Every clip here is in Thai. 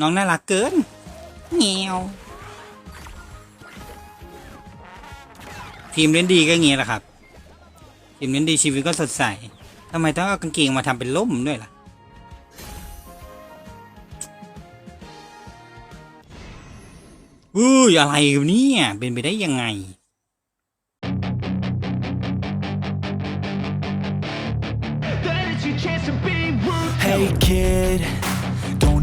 น้องน่ารักเกินเงียวทีมเล่นดีก็เงี้ยแหละครับ ทีมเล่นดีชีวิตก็สดใสทำไมต้องเอากางเกงมาทำเป็นล่มด้วยล่ะ อุ้ยอะไรกันเนี่ยเป็นไปได้ยังไง Then it's your chance to be ruthless. Hey kid,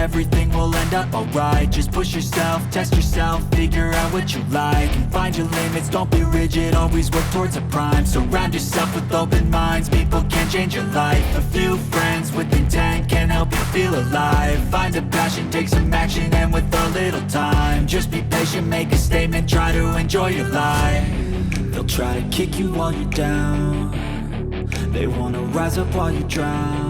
everything will end up alright. Just push yourself, test yourself, figure out what you like And find your limits, don't be rigid, always work towards a prime. Surround yourself with open minds, people can change your life. A few friends with intent can help you feel alive. Find a passion, take some action, and with a little time Just be patient, make a statement, try to enjoy your life. They'll try to kick you while you're down. They wanna rise up while you drown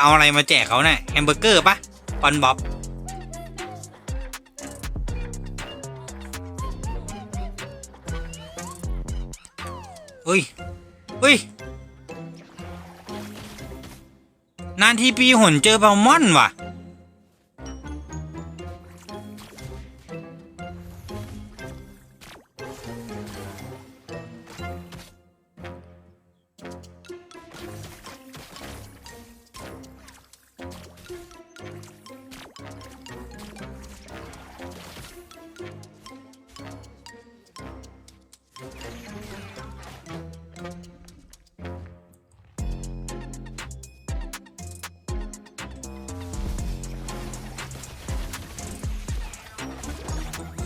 เอาอะไรมาแจกเขาเนี่ยแฮมเบอร์เกอร์ปะปอนบ๊อบเฮ้ยเฮ้ย นานทีปีหนเจอปลมอนว่ะ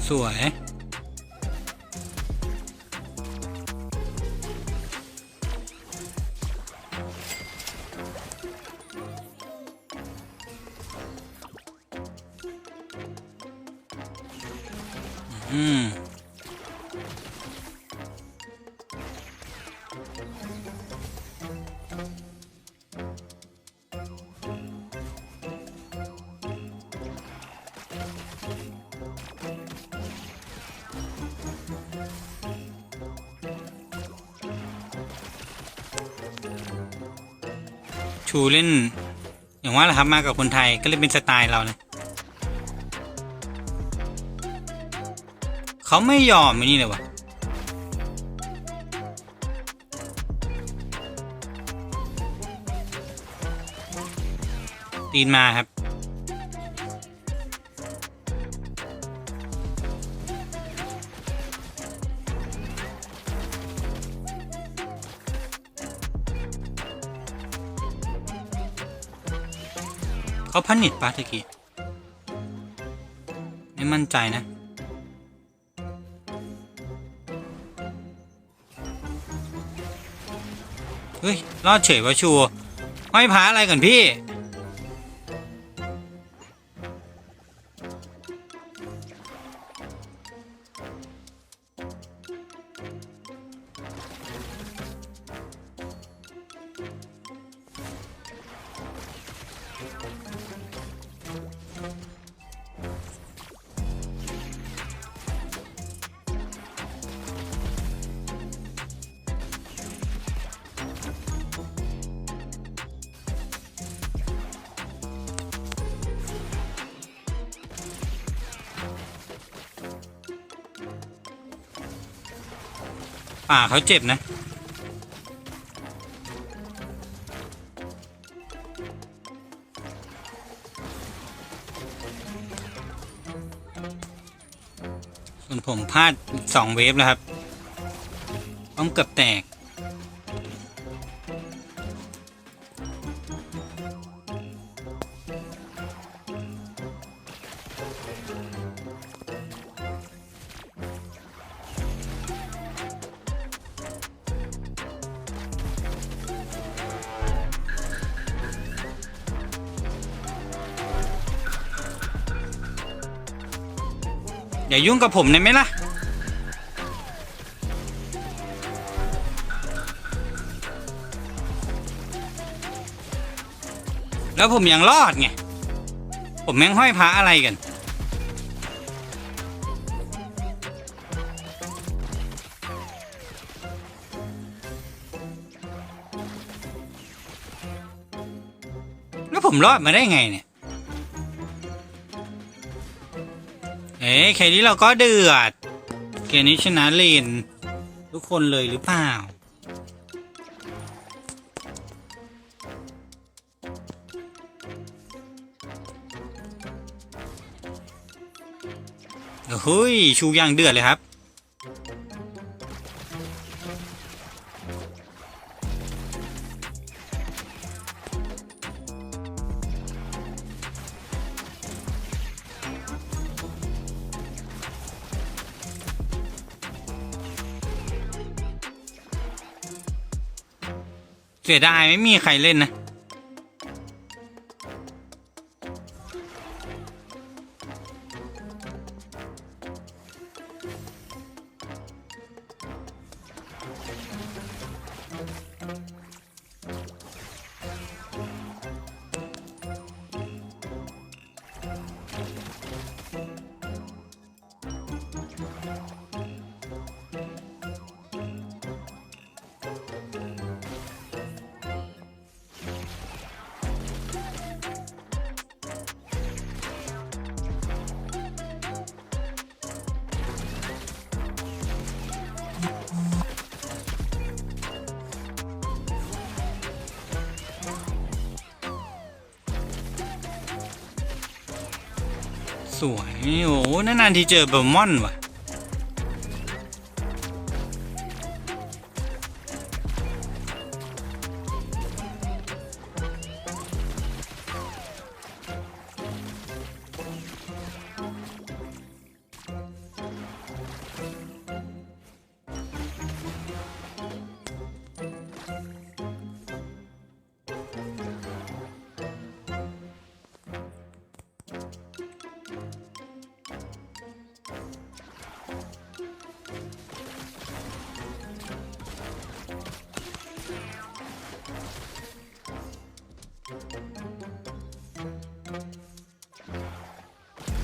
สวยอืม ชูเล่น อย่างว่าแหละครับมากับคนไทยก็เลยเป็นสไตล์เราเลยเขาไม่ยอมไอ้นี่เลยวะตีนมาครับ นิดปะตะกี้ไม่มั่นใจนะ เฮ้ย รอดเฉยวะชูห้อยพาอะไรก่อนพี่ ป่าเขาเจ็บนะ ส่วนผมพลาดสองเวฟแล้วครับ ต้องเกือบแตก อย่ายุ่งกับผมได้ไหมล่ะ แล้วผมยังรอดไง ผมแม่งห้อยพระอะไรกัน แล้วผมรอดมาได้ไงเนี่ย เอ๊ะแค่นี้เราก็เดือด เกมนี้ชนะเลนทุกคนเลยหรือเปล่า เฮ้ย ชูอย่างเดือดเลยครับ เสียดายไม่มีใครเล่นนะ สวย โอ้โหนานๆที่เจอเบอร์มอนว่ะ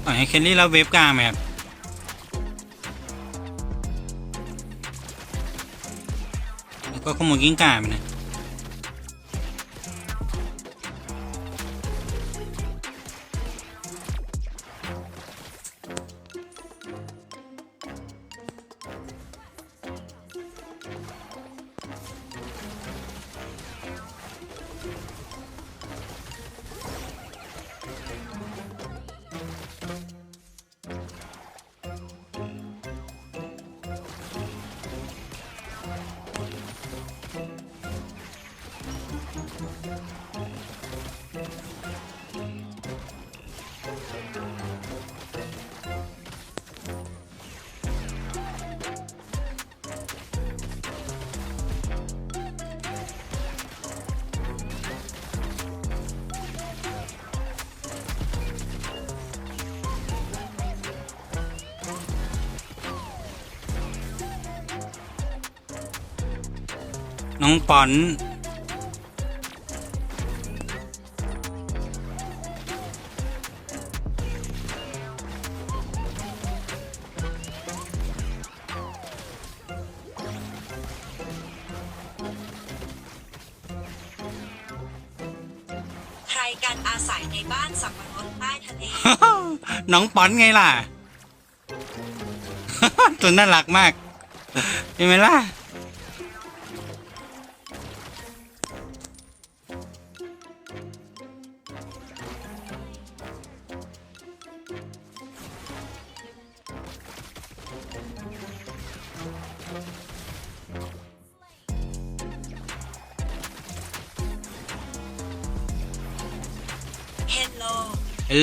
ล่อยให้เคนลี่แล้วเวฟกลางไหมครับแล้วก็ขโมยกิ้งก่าไปนะ น้องปอน ใครกันอาศัยในบ้านสับปะรดใต้ทะเล น้องปอนไงล่ะ ตัวน่ารักมาก เห็นไหมล่ะ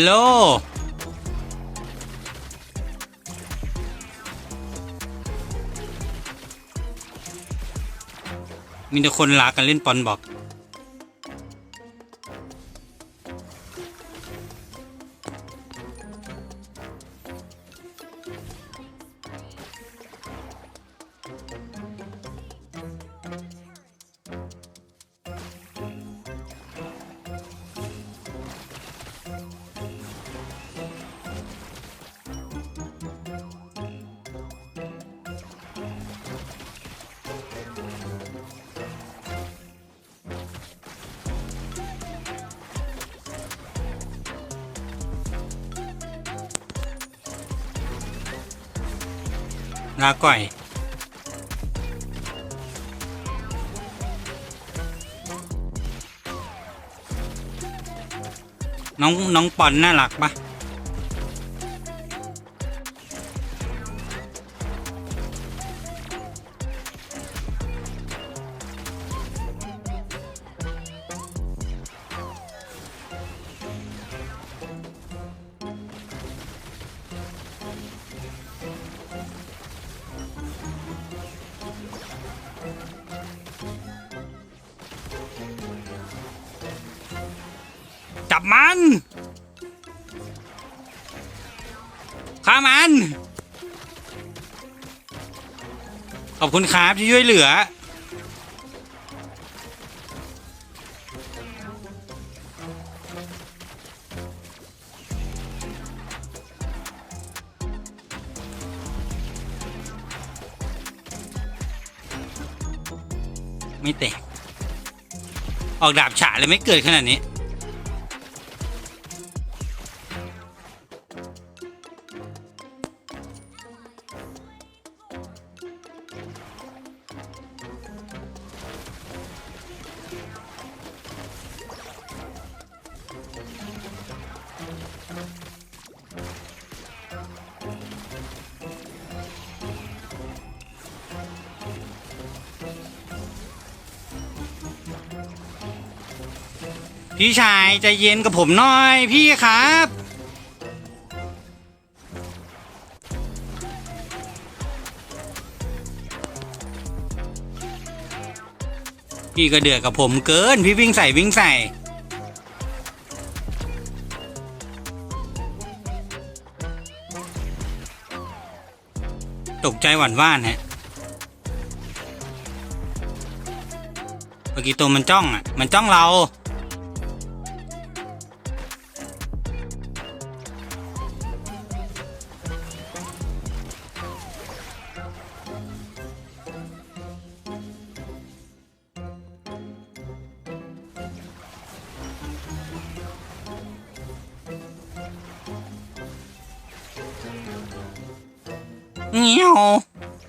โล มีแต่คนรักกันเล่นปอนบอกาก่อย น้องน้องปอนน่ารักปะ จับมันฆ่ามัน ขอบคุณครับที่ช่วยเหลือ ไม่แตกออกดาบฉะเลยไม่เกิดขนาดนี้ พี่ชายใจเย็นกับผมหน่อยพี่ครับ พี่ก็เดือดกับผมเกิน พี่วิ่งใส่วิ่งใส่ ตกใจหวั่นว่านฮะเมื่อกี้ตัวมันจ้องอะ มันจ้องเรา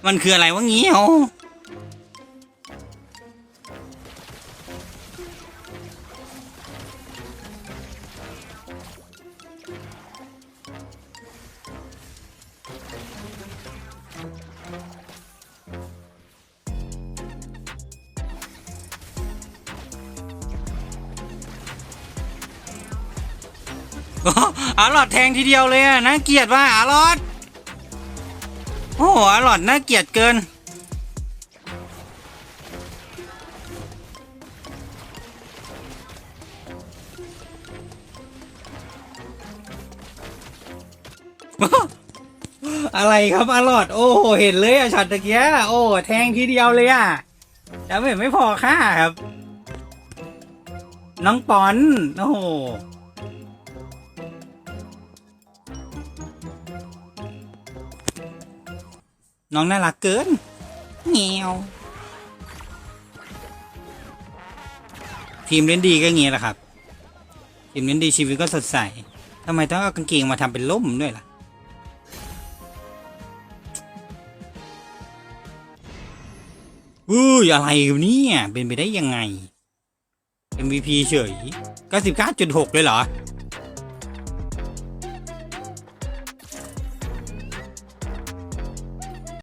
มันคืออะไรวะเงี้ยวโอ้โหอาหลอดแทงทีเดียวเลยอะน่าเกียดว่าอาหลอด โอ้โหอาหลอดน่าเกลียดเกิน อะไรครับอาหลอดโอ้โหเห็นเลยอะช็อตตะเกียโอ้แทงทีเดียวเลยอะแต่ไม่ไม่พอค่าครับ น้องปอน โอ้โห น้องน่ารักเกินเงียวทีมเล่นดีก็อย่างงี้แหละครับ ทีมเล่นดีชีวิตก็สดใสทำไมต้องเอากางเกงมาทำเป็นล่มด้วยล่ะ อุ้ย อะไรเนี่ย เป็นไปได้ยังไง MVP เฉย 99.6 เลยเหรอ